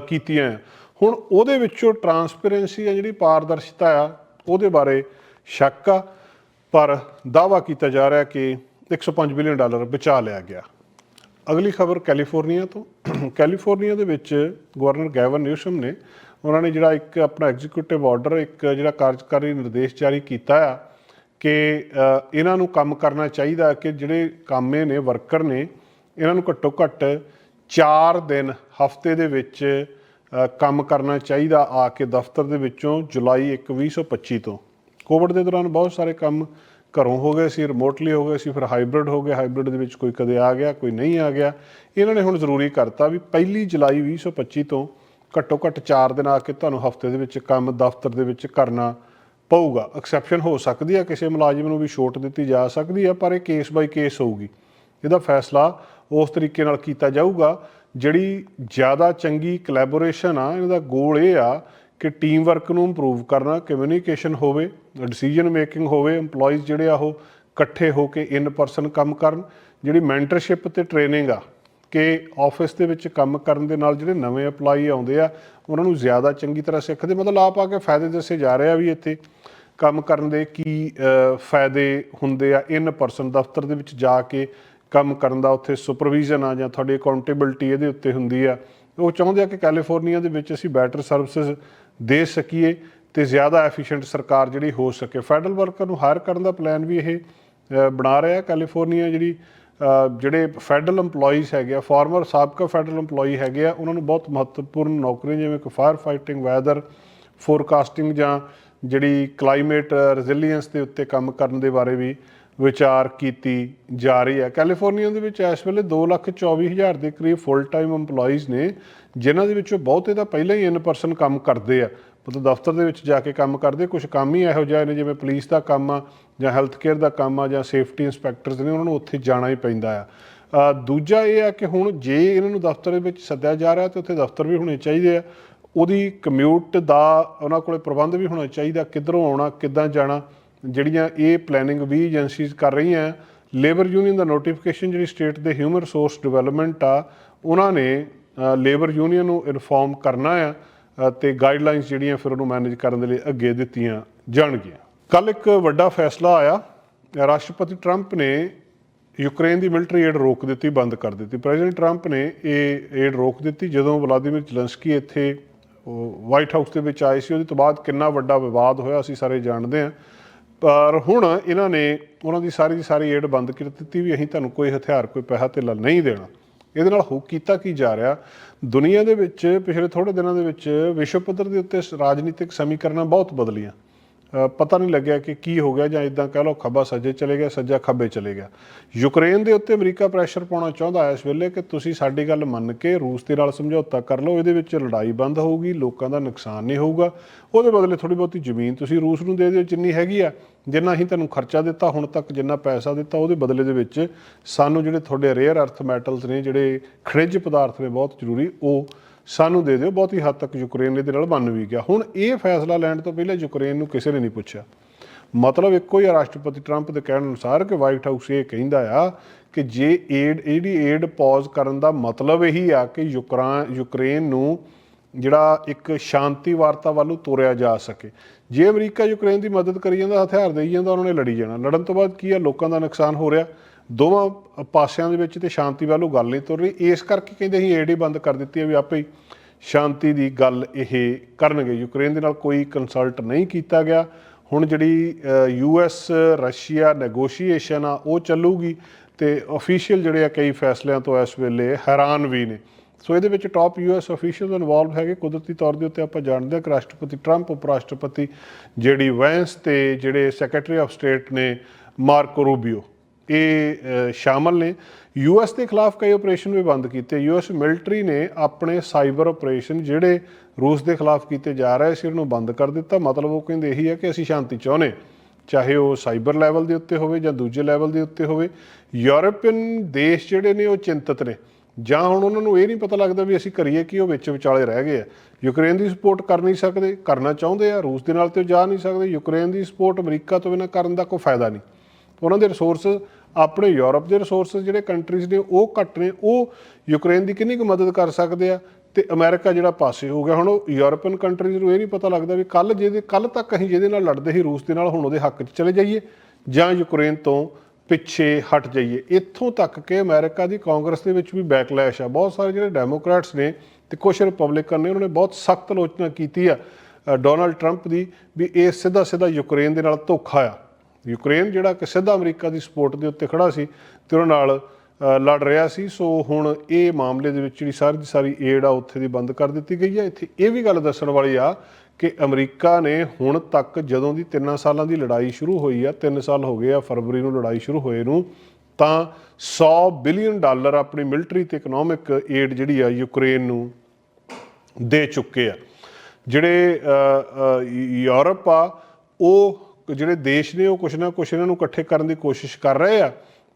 ਕੀਤੀਆਂ ਆ। ਹੁਣ ਉਹਦੇ ਵਿੱਚੋਂ ਟਰਾਂਸਪੇਰੈਂਸੀ ਆ ਜਿਹੜੀ ਪਾਰਦਰਸ਼ਤਾ ਆ, ਉਹਦੇ ਬਾਰੇ ਸ਼ੱਕ ਆ, ਪਰ ਦਾਵਾ ਕੀਤਾ ਜਾ ਰਿਹਾ ਕਿ 105 ਬਿਲੀਅਨ ਡਾਲਰ ਬਚਾ ਲਿਆ ਗਿਆ। ਅਗਲੀ ਖਬਰ ਕੈਲੀਫੋਰਨੀਆ ਤੋਂ। ਕੈਲੀਫੋਰਨੀਆ ਦੇ ਵਿੱਚ ਗਵਰਨਰ ਗੈਵਨ ਨਿਊਸਮ ਨੇ ਉਹਨਾਂ ਨੇ ਜਿਹੜਾ ਇੱਕ ਆਪਣਾ ਐਗਜ਼ੀਕਿਊਟਿਵ ਆਰਡਰ ਇੱਕ ਜਿਹੜਾ ਕਾਰਜਕਾਰੀ ਨਿਰਦੇਸ਼ ਜਾਰੀ ਕੀਤਾ ਆ ਕਿ ਇਹਨਾਂ ਨੂੰ ਕੰਮ ਕਰਨਾ ਚਾਹੀਦਾ ਕਿ ਜਿਹੜੇ ਕਾਮੇ ਨੇ, ਵਰਕਰ ਨੇ, ਇਹਨਾਂ ਨੂੰ ਘੱਟੋ ਘੱਟ 4 ਦਿਨ, ਹਫ਼ਤੇ ਦੇ ਵਿੱਚ ਕੰਮ ਕਰਨਾ ਚਾਹੀਦਾ ਆ ਕੇ ਦਫ਼ਤਰ ਦੇ ਵਿੱਚੋਂ ਜੁਲਾਈ 1 2025 ਤੋਂ। ਕੋਵਿਡ ਦੇ ਦੌਰਾਨ ਬਹੁਤ ਸਾਰੇ ਕੰਮ ਘਰੋਂ ਹੋ ਗਏ ਸੀ ਰਿਮੋਟਲੀ ਹੋ ਗਏ ਸੀ, ਫਿਰ ਹਾਈਬ੍ਰਿਡ ਹੋ ਗਏ ਹਾਈਬ੍ਰਿਡ ਦੇ ਵਿੱਚ ਕੋਈ ਕਦੇ ਆ ਗਿਆ, ਕੋਈ ਨਹੀਂ ਆ ਗਿਆ। ਇਹਨਾਂ ਨੇ ਹੁਣ ਜ਼ਰੂਰੀ ਕਰਤਾ ਵੀ ਪਹਿਲੀ ਜੁਲਾਈ 2025 ਤੋਂ ਘੱਟੋ ਘੱਟ 4 ਦਿਨ ਆ ਕੇ ਤੁਹਾਨੂੰ ਹਫ਼ਤੇ ਦੇ ਵਿੱਚ ਕੰਮ ਦਫ਼ਤਰ ਦੇ ਵਿੱਚ ਕਰਨਾ ਪਊਗਾ। ਐਕਸੈਪਸ਼ਨ ਹੋ ਸਕਦੀ ਹੈ ਕਿਸੇ ਮੁਲਾਜ਼ਮ ਨੂੰ ਵੀ ਛੋਟ ਦਿੱਤੀ ਜਾ ਸਕਦੀ ਹੈ ਪਰ ਇਹ ਕੇਸ ਬਾਈ ਕੇਸ ਹੋਊਗੀ। ਇਹਦਾ ਫੈਸਲਾ ਉਸ ਤਰੀਕੇ ਨਾਲ ਕੀਤਾ ਜਾਊਗਾ ਜਿਹੜੀ ਜ਼ਿਆਦਾ ਚੰਗੀ ਕੋਲੈਬੋਰੇਸ਼ਨ ਆ, ਇਹਦਾ ਗੋਲ ਇਹ ਆ ਕਿ ਟੀਮ ਵਰਕ ਨੂੰ ਇੰਪਰੂਵ ਕਰਨਾ ਕਮਿਊਨੀਕੇਸ਼ਨ ਹੋਵੇ ਡਿਸੀਜਨ ਮੇਕਿੰਗ ਹੋਵੇ, EMPLOYEES ਜਿਹੜੇ ਆ ਉਹ ਇਕੱਠੇ ਹੋ ਕੇ ਇਨ ਪਰਸਨ ਕੰਮ ਕਰਨ। ਜਿਹੜੀ ਮੈਂਟਰਸ਼ਿਪ ਤੇ ਟ੍ਰੇਨਿੰਗ ਆ ਕਿ ਆਫਿਸ ਦੇ ਵਿੱਚ ਕੰਮ ਕਰਨ ਦੇ ਨਾਲ ਜਿਹੜੇ ਨਵੇਂ ਅਪਲਾਈ ਆਉਂਦੇ ਆ, ਉਹਨਾਂ ਨੂੰ ਜ਼ਿਆਦਾ ਚੰਗੀ ਤਰ੍ਹਾਂ ਸਿੱਖਦੇ। ਮਤਲਬ ਆਪ ਆ ਕੇ ਫਾਇਦੇ ਦੱਸੇ ਜਾ ਰਹੇ ਆ ਵੀ ਇੱਥੇ ਕੰਮ ਕਰਨ ਦੇ ਕੀ ਫਾਇਦੇ ਹੁੰਦੇ ਆ ਇਨ ਪਰਸਨ ਦਫ਼ਤਰ ਦੇ ਵਿੱਚ ਜਾ ਕੇ ਕੰਮ ਕਰਨ ਦਾ ਉੱਥੇ ਸੁਪਰਵੀਜ਼ਨ ਆ ਜਾਂ ਤੁਹਾਡੀ ਅਕਾਊਂਟੇਬਿਲਟੀ ਇਹਦੇ ਉੱਤੇ ਹੁੰਦੀ ਆ ਉਹ ਚਾਹੁੰਦੇ ਆ ਕਿ ਕੈਲੀਫੋਰਨੀਆ ਦੇ ਵਿੱਚ ਅਸੀਂ ਬੈਟਰ ਸਰਵਿਸਿਜ਼ ਦੇ ਸਕੀਏ ਤੇ ਜ਼ਿਆਦਾ ਐਫੀਸ਼ੀਐਂਟ ਸਰਕਾਰ ਜਿਹੜੀ ਹੋ ਸਕੇ। ਫੈਡਰਲ ਵਰਕਰ ਨੂੰ ਹਾਇਰ ਕਰਨ ਦਾ ਪਲਾਨ ਵੀ ਇਹ ਅ, ਬਣਾ ਰਿਹਾ ਕੈਲੀਫੋਰਨੀਆ ਜਿਹੜੀ ਜਿਹੜੇ ਫੈਡਰਲ EMPLOYEES ਹੈਗੇ ਆ ਫਾਰਮਰ ਸਾਬਕਾ ਫੈਡਰਲ EMPLOYEE ਹੈਗੇ ਆ ਉਹਨਾਂ ਨੂੰ ਬਹੁਤ ਮਹੱਤਵਪੂਰਨ ਨੌਕਰੀਆਂ ਜਿਵੇਂ ਕਿ ਫਾਇਰ ਫਾਈਟਿੰਗ ਵੈਦਰ ਫੋਰਕਾਸਟਿੰਗ ਜਾਂ ਜਿਹੜੀ ਕਲਾਈਮੇਟ ਰੈਜ਼ਿਲੀਅੰਸ ਦੇ ਉੱਤੇ ਕੰਮ ਕਰਨ ਦੇ ਬਾਰੇ ਵੀ ਵਿਚਾਰ ਕੀਤੀ ਜਾ ਰਹੀ ਹੈ। ਕੈਲੀਫੋਰਨੀਆ ਦੇ ਵਿੱਚ ਇਸ ਵੇਲੇ 224000 ਦੇ ਕਰੀਬ ਫੁੱਲ ਟਾਈਮ EMPLOYEES ਨੇ, ਜਿਨ੍ਹਾਂ ਦੇ ਵਿੱਚੋਂ ਬਹੁਤੇ ਤਾਂ ਪਹਿਲਾਂ ਹੀ ਇਨ ਪਰਸਨ ਕੰਮ ਕਰਦੇ ਆ। ਮਤਲਬ ਦਫ਼ਤਰ ਦੇ ਵਿੱਚ ਜਾ ਕੇ ਕੰਮ ਕਰਦੇ ਕੁਝ ਕੰਮ ਹੀ ਇਹੋ ਜਿਹੇ ਨੇ, ਜਿਵੇਂ ਪੁਲਿਸ ਦਾ ਕੰਮ ਆ, ਜਾਂ ਹੈਲਥ ਕੇਅਰ ਦਾ ਕੰਮ ਆ, ਜਾਂ ਸੇਫਟੀ ਇੰਸਪੈਕਟਰਸ ਨੇ, ਉਹਨਾਂ ਨੂੰ ਉੱਥੇ ਜਾਣਾ ਹੀ ਪੈਂਦਾ ਆ। ਦੂਜਾ ਇਹ ਆ ਕਿ ਹੁਣ ਜੇ ਇਹਨਾਂ ਨੂੰ ਦਫ਼ਤਰ ਦੇ ਵਿੱਚ ਸੱਦਿਆ ਜਾ ਰਿਹਾ ਤੇ ਉੱਥੇ ਦਫ਼ਤਰ ਵੀ ਹੋਣੇ ਚਾਹੀਦੇ ਆ। ਉਹਦੀ ਕਮਿਊਟ ਦਾ ਉਹਨਾਂ ਕੋਲੇ ਪ੍ਰਬੰਧ ਵੀ ਹੋਣਾ ਚਾਹੀਦਾ, ਕਿੱਧਰੋਂ ਆਉਣਾ, ਕਿੱਦਾਂ ਜਾਣਾ। ਜਿਹੜੀਆਂ ਇਹ ਪਲੈਨਿੰਗ ਵੀ ਏਜੰਸੀਜ਼ ਕਰ ਰਹੀਆਂ ਲੇਬਰ ਯੂਨੀਅਨ ਦਾ ਨੋਟੀਫਿਕੇਸ਼ਨ ਜਿਹੜੀ ਸਟੇਟ ਦੇ ਹਿਊਮਨ ਰਿਸੋਰਸ ਡਿਵੈਲਪਮੈਂਟ ਆ ਉਹਨਾਂ ਨੇ ਲੇਬਰ ਯੂਨੀਅਨ ਨੂੰ ਇਨਫੋਰਮ ਕਰਨਾ ਆ ਅ, ਤੇ ਗਾਈਡਲਾਈਨਸ ਜਿਹੜੀਆਂ ਫਿਰ ਉਹਨੂੰ ਮੈਨੇਜ ਕਰਨ ਦੇ ਲਈ ਅੱਗੇ ਦਿੱਤੀਆਂ ਜਾਣਗੀਆਂ। ਕੱਲ ਇੱਕ ਵੱਡਾ ਫੈਸਲਾ ਆਇਆ ਰਾਸ਼ਟਰਪਤੀ ਟਰੰਪ ਨੇ ਯੂਕਰੇਨ ਦੀ ਮਿਲਟਰੀ ਏਡ ਰੋਕ ਦਿੱਤੀ ਬੰਦ ਕਰ ਦਿੱਤੀ। ਪ੍ਰੈਜ਼ੀਡੈਂਟ ਟਰੰਪ ਨੇ ਇਹ ਏਡ ਰੋਕ ਦਿੱਤੀ ਜਦੋਂ ਵਲਾਦੀਮੀਰ ਜ਼ੈਲੈਂਸਕੀ ਇੱਥੇ ਵਾਈਟ ਹਾਊਸ ਦੇ ਵਿੱਚ ਆਏ ਸੀ ਉਹਦੇ ਤੋਂ ਬਾਅਦ ਕਿੰਨਾ ਵੱਡਾ ਵਿਵਾਦ ਹੋਇਆ ਅਸੀਂ ਸਾਰੇ ਜਾਣਦੇ ਹਾਂ। ਪਰ ਹੁਣ ਇਹਨਾਂ ਨੇ ਉਹਨਾਂ ਦੀ ਸਾਰੀ ਦੀ ਸਾਰੀ ਏਡ ਬੰਦ ਕਰ ਦਿੱਤੀ ਵੀ ਅਸੀਂ ਤੁਹਾਨੂੰ ਕੋਈ ਹਥਿਆਰ, ਕੋਈ ਪੈਸਾ ਧੇਲਾ ਨਹੀਂ ਦੇਣਾ। ਇਹਦੇ ਨਾਲ ਹੋ ਕੀਤਾ ਕੀ ਜਾ ਰਿਹਾ? ਦੁਨੀਆ ਦੇ ਵਿੱਚ ਪਿਛਲੇ ਥੋੜੇ ਦਿਨਾਂ ਦੇ ਵਿੱਚ ਵਿਸ਼ਵ ਪੱਧਰ ਦੇ ਉੱਤੇ ਰਾਜਨੀਤਿਕ ਸਮੀਕਰਨਾਂ ਬਹੁਤ ਬਦਲੀਆਂ। ਪਤਾ ਨਹੀਂ ਲੱਗਿਆ ਕਿ ਕੀ ਹੋ ਗਿਆ ਜਾਂ ਇਦਾਂ ਕਹਿ ਲਓ ਖੱਬਾ ਸੱਜੇ ਚਲੇ ਗਿਆ, ਸੱਜਾ ਖੱਬੇ ਚਲੇ ਗਿਆ। ਯੂਕਰੇਨ ਦੇ ਉੱਤੇ ਅਮਰੀਕਾ ਪ੍ਰੈਸ਼ਰ ਪਾਉਣਾ ਚਾਹੁੰਦਾ ਹੈ ਇਸ ਵੇਲੇ ਕਿ ਤੁਸੀਂ ਸਾਡੀ ਗੱਲ ਮੰਨ ਕੇ ਰੂਸ ਦੇ ਨਾਲ ਸਮਝੌਤਾ ਕਰ ਲਓ, ਇਹਦੇ ਵਿੱਚ ਲੜਾਈ ਬੰਦ ਹੋਊਗੀ, ਲੋਕਾਂ ਦਾ ਨੁਕਸਾਨ ਨਹੀਂ ਹੋਊਗਾ। ਉਹਦੇ ਬਦਲੇ ਥੋੜੀ ਬਹੁਤੀ ਜ਼ਮੀਨ ਤੁਸੀਂ ਰੂਸ ਨੂੰ ਦੇ ਦਿਓ ਜਿੰਨੀ ਹੈਗੀ ਆ, ਜਿੰਨਾ ਹੀ ਤੁਹਾਨੂੰ ਖਰਚਾ ਦਿੱਤਾ, ਹੁਣ ਤੱਕ ਜਿੰਨਾ ਪੈਸਾ ਦਿੱਤਾ, ਉਹਦੇ ਬਦਲੇ ਦੇ ਵਿੱਚ ਸਾਨੂੰ ਜਿਹੜੇ ਤੁਹਾਡੇ ਰੇਅਰ ਅਰਥ ਮੈਟਲਸ ਨੇ, ਜਿਹੜੇ ਖਣਿਜ ਪਦਾਰਥ ਨੇ, ਬਹੁਤ ਜ਼ਰੂਰੀ, ਉਹ ਸਾਨੂੰ ਦੇ ਦਿਓ, ਬਹੁਤੀ ਹੱਦ ਤੱਕ ਯੂਕਰੇਨ ਇਹਦੇ ਨਾਲ ਮੰਨ ਵੀ ਗਿਆ। ਹੁਣ ਇਹ ਫੈਸਲਾ ਲੈਣ ਤੋਂ ਪਹਿਲਾਂ ਯੂਕਰੇਨ ਨੂੰ ਕਿਸੇ ਨੇ ਨਹੀਂ ਪੁੱਛਿਆ। ਮਤਲਬ ਇੱਕੋ ਹੀ ਆ, ਰਾਸ਼ਟਰਪਤੀ ਟਰੰਪ ਦੇ ਕਹਿਣ ਅਨੁਸਾਰ ਕਿ ਵਾਈਟ ਹਾਊਸ ਇਹ ਕਹਿੰਦਾ ਆ ਕਿ ਜੇ ਏਡ ਇਹਦੀ ਏਡ ਪੌਜ਼ ਕਰਨ ਦਾ ਮਤਲਬ ਇਹੀ ਆ ਕਿ ਯੂਕਰਾ, ਯੂਕਰੇਨ ਨੂੰ ਜਿਹੜਾ ਇੱਕ ਸ਼ਾਂਤੀ ਵਾਰਤਾ ਵੱਲੋਂ ਤੋਰਿਆ ਜਾ ਸਕੇ। ਜੇ ਅਮਰੀਕਾ ਯੂਕਰੇਨ ਦੀ ਮਦਦ ਕਰੀ ਜਾਂਦਾ, ਹਥਿਆਰ ਦੇਈ ਜਾਂਦਾ, ਉਹਨਾਂ ਨੇ ਲੜੀ ਜਾਣਾ। ਲੜਨ ਤੋਂ ਬਾਅਦ ਕੀ ਆ? ਲੋਕਾਂ ਦਾ ਨੁਕਸਾਨ ਹੋ ਰਿਹਾ। ਦੋਵਾਂ ਪਾਸਿਆਂ ਦੇ ਵਿੱਚ ਤੇ ਸ਼ਾਂਤੀ ਵੱਲੋਂ ਗੱਲ ਨਹੀਂ ਤੁਰ ਰਹੀ। ਇਸ ਕਰਕੇ ਕਹਿੰਦੇ ਅਸੀਂ ਏਡ ਹੀ ਬੰਦ ਕਰ ਦਿੱਤੀ ਹੈ ਵੀ ਆਪੇ ਹੀ ਸ਼ਾਂਤੀ ਦੀ ਗੱਲ ਇਹ ਕਰਨਗੇ। ਯੂਕਰੇਨ ਦੇ ਨਾਲ ਕੋਈ ਕੰਸਲਟ ਨਹੀਂ ਕੀਤਾ ਗਿਆ। ਹੁਣ ਜਿਹੜੀ ਯੂ ਐਸ, ਰਸ਼ੀਆ ਨੈਗੋਸ਼ੀਏਸ਼ਨ ਆ, ਉਹ ਚੱਲੂਗੀ ਤੇ ਅਫੀਸ਼ੀਅਲ ਜਿਹੜੇ ਆ ਕਈ ਫੈਸਲਿਆਂ ਤੋਂ ਇਸ ਵੇਲੇ ਹੈਰਾਨ ਵੀ ਨੇ। ਸੋ ਇਹਦੇ ਵਿੱਚ top U S officials involve ਹੈਗੇ। ਕੁਦਰਤੀ ਤੌਰ ਦੇ ਉੱਤੇ ਆਪਾਂ ਜਾਣਦੇ ਹਾਂ ਕਿ ਰਾਸ਼ਟਰਪਤੀ ਟਰੰਪ ਉਪ ਰਾਸ਼ਟਰਪਤੀ ਜਿਹੜੀ ਵੈਂਸ ਤੇ ਜਿਹੜੇ ਸੈਕਟਰੀ ਆਫ ਸਟੇਟ ਨੇ, ਮਾਰਕੋ ਰੂਬੀਓ। ਇਹ ਸ਼ਾਮਲ ਨੇ। ਯੂਐਸ ਦੇ ਖਿਲਾਫ ਕਈ ਆਪਰੇਸ਼ਨ ਵੀ ਬੰਦ ਕੀਤੇ। ਯੂਐਸ ਮਿਲਟਰੀ ਨੇ ਆਪਣੇ ਸਾਈਬਰ ਆਪਰੇਸ਼ਨ ਜਿਹੜੇ ਰੂਸ ਦੇ ਖਿਲਾਫ ਕੀਤੇ ਜਾ ਰਹੇ ਸੀ, ਉਹਨੂੰ ਬੰਦ ਕਰ ਦਿੱਤਾ। ਮਤਲਬ ਉਹ ਕਹਿੰਦੇ ਇਹੀ ਹੈ ਕਿ ਅਸੀਂ ਸ਼ਾਂਤੀ ਚਾਹੁੰਦੇ ਚਾਹੇ ਉਹ ਸਾਈਬਰ ਲੈਵਲ ਦੇ ਉੱਤੇ ਹੋਵੇ ਜਾਂ ਦੂਜੇ ਲੈਵਲ ਦੇ ਉੱਤੇ ਹੋਵੇ। ਯੂਰਪੀਅਨ ਦੇਸ਼ ਜਿਹੜੇ ਨੇ, ਉਹ ਚਿੰਤਤ ਨੇ। ਜਾਂ ਹੁਣ ਉਹਨਾਂ ਨੂੰ ਇਹ ਨਹੀਂ ਪਤਾ ਲੱਗਦਾ ਵੀ ਅਸੀਂ ਕਰੀਏ ਕੀ, ਉਹ ਵਿੱਚ ਵਿਚਾਲੇ ਰਹਿ ਗਏ ਆ। ਯੂਕਰੇਨ ਦੀ ਸਪੋਰਟ ਕਰ ਨਹੀਂ ਸਕਦੇ, ਕਰਨਾ ਚਾਹੁੰਦੇ ਆ, ਰੂਸ ਦੇ ਨਾਲ ਤੇ ਉਹ ਜਾ ਨਹੀਂ ਸਕਦੇ। ਯੂਕਰੇਨ ਦੀ ਸਪੋਰਟ ਅਮਰੀਕਾ ਤੋਂ ਬਿਨਾਂ ਕਰਨ ਦਾ ਕੋਈ ਫਾਇਦਾ ਨਹੀਂ। ਉਹਨਾਂ ਦੇ ਰਿਸੋਰਸ ਆਪਣੇ ਯੂਰਪ ਦੇ ਰਿਸੋਰਸ ਜਿਹੜੇ ਕੰਟਰੀਜ਼ ਨੇ, ਉਹ ਘੱਟ ਨੇ, ਉਹ ਯੂਕਰੇਨ ਦੀ ਕਿੰਨੀ ਕੁ ਮਦਦ ਕਰ ਸਕਦੇ ਆ? ਤੇ ਅਮਰੀਕਾ ਜਿਹੜਾ ਪਾਸੇ ਹੋ ਗਿਆ, ਹੁਣ ਉਹ ਯੂਰਪੀਅਨ ਕੰਟਰੀਜ਼ ਨੂੰ ਇਹ ਨਹੀਂ ਪਤਾ ਲੱਗਦਾ ਵੀ ਕੱਲ ਜਿਹਦੇ ਕੱਲ ਤੱਕ ਅਸੀਂ ਜਿਹਦੇ ਨਾਲ ਲੜਦੇ ਸੀ, ਰੂਸ ਦੇ ਨਾਲ, ਹੁਣ ਉਹਦੇ ਹੱਕ 'ਚ ਚਲੇ ਜਾਈਏ ਜਾਂ ਯੂਕਰੇਨ ਤੋਂ ਪਿੱਛੇ ਹਟ ਜਾਈਏ। ਇੱਥੋਂ ਤੱਕ ਕਿ ਅਮਰੀਕਾ ਦੀ ਕਾਂਗਰਸ ਦੇ ਵਿੱਚ ਵੀ ਬੈਕਲੈਸ਼ ਆ। ਬਹੁਤ ਸਾਰੇ ਜਿਹੜੇ ਡੈਮੋਕ੍ਰੈਟਸ ਨੇ ਤੇ ਕੁਝ ਰਿਪਬਲਿਕਨ ਨੇ, ਉਹਨਾਂ ਨੇ ਬਹੁਤ ਸਖਤ ਆਲੋਚਨਾ ਕੀਤੀ ਆ ਡੋਨਲਡ ਟਰੰਪ ਦੀ ਵੀ ਇਹ ਸਿੱਧਾ ਸਿੱਧਾ ਯੂਕਰੇਨ ਦੇ ਨਾਲ ਧੋਖਾ ਆ। ਯੂਕਰੇਨ, ਜਿਹੜਾ ਕਿ ਸਿੱਧਾ ਅਮਰੀਕਾ ਦੀ ਸਪੋਰਟ ਦੇ ਉੱਤੇ ਖੜਾ ਸੀ ਤੇ ਉਹਨਾਂ ਨਾਲ ਲੜ ਰਿਹਾ ਸੀ। ਸੋ ਹੁਣ ਇਹ ਮਾਮਲੇ ਦੇ ਵਿੱਚ ਜਿਹੜੀ ਸਾਰੀ ਦੀ ਸਾਰੀ ਏਡ ਆ, ਉੱਥੇ ਦੀ ਬੰਦ ਕਰ ਦਿੱਤੀ ਗਈ ਹੈ ਇੱਥੇ ਇਹ ਵੀ ਗੱਲ ਦੱਸਣ ਵਾਲੀ ਆ ਕਿ ਅਮਰੀਕਾ ਨੇ ਹੁਣ ਤੱਕ ਜਦੋਂ ਦੀ 3 ਸਾਲਾਂ ਦੀ ਲੜਾਈ ਸ਼ੁਰੂ ਹੋਈ ਆ 3 ਸਾਲ ਹੋ ਗਏ ਆ, ਫਰਵਰੀ ਨੂੰ ਲੜਾਈ ਸ਼ੁਰੂ ਹੋਏ ਨੂੰ, ਤਾਂ 100 ਬਿਲੀਅਨ ਡਾਲਰ ਆਪਣੀ ਮਿਲਟਰੀ ਤੇ ਇਕਨੋਮਿਕ ਏਡ ਜਿਹੜੀ ਆ, ਯੂਕਰੇਨ ਨੂੰ ਦੇ ਚੁੱਕੇ ਆ। ਜਿਹੜੇ ਯੂਰਪ ਆ, ਉਹ ਜਿਹੜੇ ਦੇਸ਼ ਨੇ ਉਹ ਕੁਛ ਨਾ ਕੁਛ ਇਹਨਾਂ ਨੂੰ ਇਕੱਠੇ ਕਰਨ ਦੀ ਕੋਸ਼ਿਸ਼ ਕਰ ਰਹੇ ਆ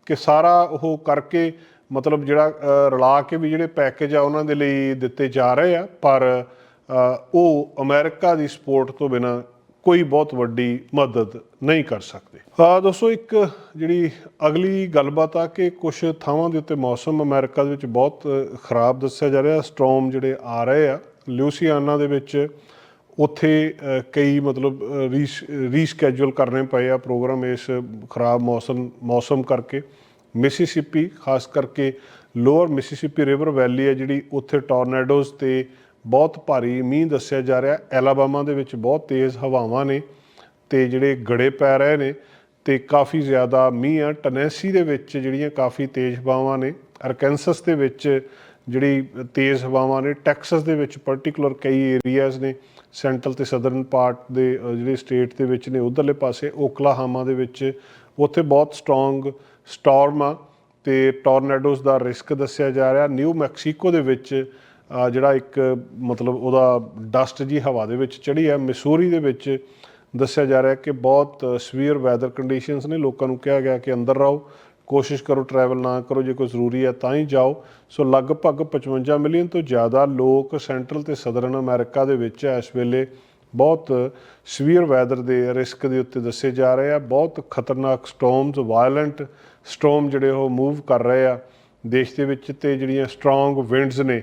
ਕਿ ਸਾਰਾ ਉਹ ਕਰਕੇ ਮਤਲਬ ਜਿਹੜਾ ਰਲਾ ਕੇ ਵੀ ਜਿਹੜੇ ਪੈਕੇਜ ਆ ਉਹਨਾਂ ਦੇ ਲਈ ਦਿੱਤੇ ਜਾ ਰਹੇ ਆ। ਪਰ ਉਹ ਅਮਰੀਕਾ ਦੀ ਸਪੋਰਟ ਤੋਂ ਬਿਨਾ ਕੋਈ ਬਹੁਤ ਵੱਡੀ ਮਦਦ ਨਹੀਂ ਕਰ ਸਕਦੇ। ਆ ਦੋਸਤੋ ਇੱਕ ਜਿਹੜੀ ਅਗਲੀ ਗੱਲਬਾਤ ਆ ਕਿ ਕੁਝ ਥਾਵਾਂ ਦੇ ਉੱਤੇ ਮੌਸਮ ਅਮਰੀਕਾ ਦੇ ਵਿੱਚ ਬਹੁਤ ਖਰਾਬ ਦੱਸਿਆ ਜਾ ਰਿਹਾ। ਸਟ੍ਰੋਮ ਜਿਹੜੇ ਆ ਰਹੇ ਆ ਲਿਊਸੀਆਨਾ ਦੇ ਵਿੱਚ ਉੱਥੇ ਕਈ ਮਤਲਬ ਰੀਸਕੇਜੂਲ ਕਰਨੇ ਪਏ ਆ ਪ੍ਰੋਗਰਾਮ ਇਸ ਖਰਾਬ ਮੌਸਮ ਮੌਸਮ ਕਰਕੇ। ਮਿਸਿਸਿਪੀ ਖਾਸ ਕਰਕੇ ਲੋਅਰ ਮਿਸੀਸਿਪੀ ਰਿਵਰ ਵੈਲੀ ਹੈ ਜਿਹੜੀ ਉੱਥੇ ਟੋਰਨੇਡੋਜ਼ ਤੇ ਬਹੁਤ ਭਾਰੀ ਮੀਂਹ ਦੱਸਿਆ ਜਾ ਰਿਹਾ। ਐਲਾਬਾਮਾ ਦੇ ਵਿੱਚ ਬਹੁਤ ਤੇਜ਼ ਹਵਾਵਾਂ ਨੇ ਤੇ ਜਿਹੜੇ ਗੜੇ ਪੈ ਰਹੇ ਨੇ ਤੇ ਕਾਫੀ ਜ਼ਿਆਦਾ ਮੀਂਹ ਆ। ਟਨੈਸੀ ਦੇ ਵਿੱਚ ਜਿਹੜੀਆਂ ਕਾਫੀ ਤੇਜ਼ ਹਵਾਵਾਂ ਨੇ। ਅਰਕੈਂਸਸ ਦੇ ਵਿੱਚ ਜਿਹੜੀ ਤੇਜ਼ ਹਵਾਵਾਂ ਨੇ, ਟੈਕਸਸ ਦੇ ਵਿੱਚ ਪਾਰਟਿਕੂਲਰ ਕਈ ਏਰੀਆਜ਼ ਨੇ, ਸੈਂਟਰਲ ਤੇ ਸਦਰਨ ਪਾਰਟ ਦੇ ਜਿਹੜੇ ਸਟੇਟ ਦੇ ਵਿੱਚ ਨੇ, ਉਧਰਲੇ ਪਾਸੇ ਓਕਲਾਹਾਮਾ ਦੇ ਵਿੱਚ, ਉੱਥੇ ਬਹੁਤ ਸਟਰੋਂਗ ਸਟਾਰਮ ਆ ਤੇ ਟੋਰਨੇਡੋਜ਼ ਦਾ ਰਿਸਕ ਦੱਸਿਆ ਜਾ ਰਿਹਾ। ਨਿਊ ਮੈਕਸੀਕੋ ਦੇ ਵਿੱਚ ਜਿਹੜਾ ਇੱਕ, ਮਤਲਬ ਉਹਦਾ ਡਸਟ ਜੀ ਹਵਾ ਦੇ ਵਿੱਚ ਚੜੀ ਹੈ ਮਿਸੂਰੀ ਦੇ ਵਿੱਚ ਦੱਸਿਆ ਜਾ ਰਿਹਾ ਕਿ ਬਹੁਤ ਸਵੀਅਰ ਵੈਦਰ ਕੰਡੀਸ਼ਨਸ ਨੇ, ਲੋਕਾਂ ਨੂੰ ਕਿਹਾ ਗਿਆ ਕਿ ਅੰਦਰ ਰਹੋ। ਕੋਸ਼ਿਸ਼ ਕਰੋ ਟਰੈਵਲ ਨਾ ਕਰੋ, ਜੇ ਕੋਈ ਜ਼ਰੂਰੀ ਹੈ ਤਾਂ ਹੀ ਜਾਓ। ਸੋ ਲਗਭਗ 55 ਮਿਲੀਅਨ ਤੋਂ ਜ਼ਿਆਦਾ ਲੋਕ ਸੈਂਟਰਲ ਤੇ ਸਦਰਨ ਅਮਰੀਕਾ ਦੇ ਵਿੱਚ ਇਸ ਵੇਲੇ ਬਹੁਤ ਸਵੀਅਰ ਵੈਦਰ ਦੇ ਰਿਸਕ ਦੇ ਉੱਤੇ ਦੱਸੇ ਜਾ ਰਹੇ ਆ। ਬਹੁਤ ਖਤਰਨਾਕ ਸਟੋਰਮਸ ਵਾਇਲੈਂਟ ਸਟੋਰਮ ਜਿਹੜੇ ਉਹ ਮੂਵ ਕਰ ਰਹੇ ਆ। ਦੇਸ਼ ਦੇ ਵਿੱਚ ਤੇ ਜਿਹੜੀਆਂ ਸਟਰੋਂਗ ਵਿੰਡਸ ਨੇ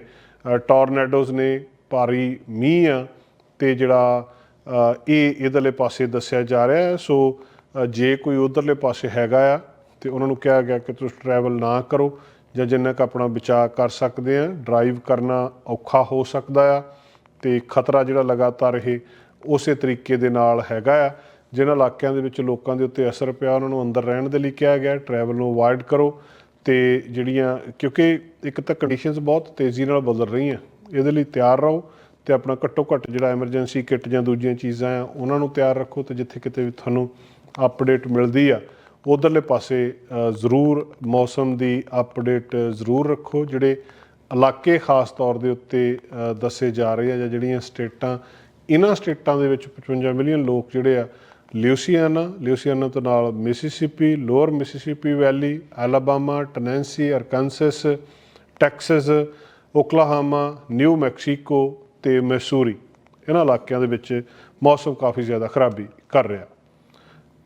ਟੋਰਨੇਡੋਜ਼ ਨੇ, ਭਾਰੀ ਮੀਂਹ ਆ ਤੇ ਜਿਹੜਾ ਇਹ ਇਧਰਲੇ ਪਾਸੇ ਦੱਸਿਆ ਜਾ ਰਿਹਾ ਸੋ ਜੇ ਕੋਈ ਉਧਰਲੇ ਪਾਸੇ ਹੈਗਾ ਆ ਤੇ ਉਹਨਾਂ ਨੂੰ ਕਿਹਾ ਗਿਆ ਕਿ ਤੁਸੀਂ ਟਰੈਵਲ ਨਾ ਕਰੋ ਜਾਂ ਜਿੰਨਾ ਕੁ ਆਪਣਾ ਬਚਾਅ ਕਰ ਸਕਦੇ ਆ ਡਰਾਈਵ ਕਰਨਾ ਔਖਾ ਹੋ ਸਕਦਾ ਆ ਤੇ ਖਤਰਾ ਜਿਹੜਾ ਲਗਾਤਾਰ ਇਹ ਉਸੇ ਤਰੀਕੇ ਦੇ ਨਾਲ ਹੈਗਾ ਆ, ਜਿਨ੍ਹਾਂ ਇਲਾਕਿਆਂ ਦੇ ਵਿੱਚ ਲੋਕਾਂ ਦੇ ਉੱਤੇ ਅਸਰ ਪਿਆ, ਉਹਨਾਂ ਨੂੰ ਅੰਦਰ ਰਹਿਣ ਦੇ ਲਈ ਕਿਹਾ ਗਿਆ ਟਰੈਵਲ ਨੂੰ ਅਵੋਇਡ ਕਰੋ ਤੇ ਜਿਹੜੀਆਂ, ਕਿਉਂਕਿ ਇੱਕ ਤਾਂ ਕੰਡੀਸ਼ਨਸ ਬਹੁਤ ਤੇਜ਼ੀ ਨਾਲ ਬਦਲ ਰਹੀਆਂ, ਇਹਦੇ ਲਈ ਤਿਆਰ ਰਹੋ ਤੇ ਆਪਣਾ ਘੱਟੋ ਘੱਟ ਜਿਹੜਾ ਐਮਰਜੈਂਸੀ ਕਿੱਟ ਜਾਂ ਦੂਜੀਆਂ ਚੀਜ਼ਾਂ ਆ, ਉਹਨਾਂ ਨੂੰ ਤਿਆਰ ਰੱਖੋ ਤੇ ਜਿੱਥੇ ਕਿਤੇ ਵੀ ਤੁਹਾਨੂੰ ਅਪਡੇਟ ਮਿਲਦੀ ਆ। ਉਧਰਲੇ ਪਾਸੇ ਜ਼ਰੂਰ ਮੌਸਮ ਦੀ ਅਪਡੇਟ ਜ਼ਰੂਰ ਰੱਖੋ, ਜਿਹੜੇ ਇਲਾਕੇ ਖਾਸ ਤੌਰ ਦੇ ਉੱਤੇ ਦੱਸੇ ਜਾ ਰਹੇ ਆ ਜਾਂ ਜਿਹੜੀਆਂ ਸਟੇਟਾਂ ਇਹਨਾਂ ਸਟੇਟਾਂ ਦੇ ਵਿੱਚ 55 ਮਿਲੀਅਨ ਲੋਕ ਜਿਹੜੇ ਆ ਲਿਊਸੀਆਨਾ ਲਿਊਸੀਆਨਾ ਤੋਂ ਨਾਲ Mississippi, lower Mississippi valley Alabama Tennessee, Arkansas, Texas, Oklahoma, New Mexico ਤੇ ਮੈਸੂਰੀ। ਇਹਨਾਂ ਇਲਾਕਿਆਂ ਦੇ ਵਿੱਚ ਮੌਸਮ ਕਾਫੀ ਜ਼ਿਆਦਾ ਖਰਾਬੀ ਕਰ ਰਿਹਾ।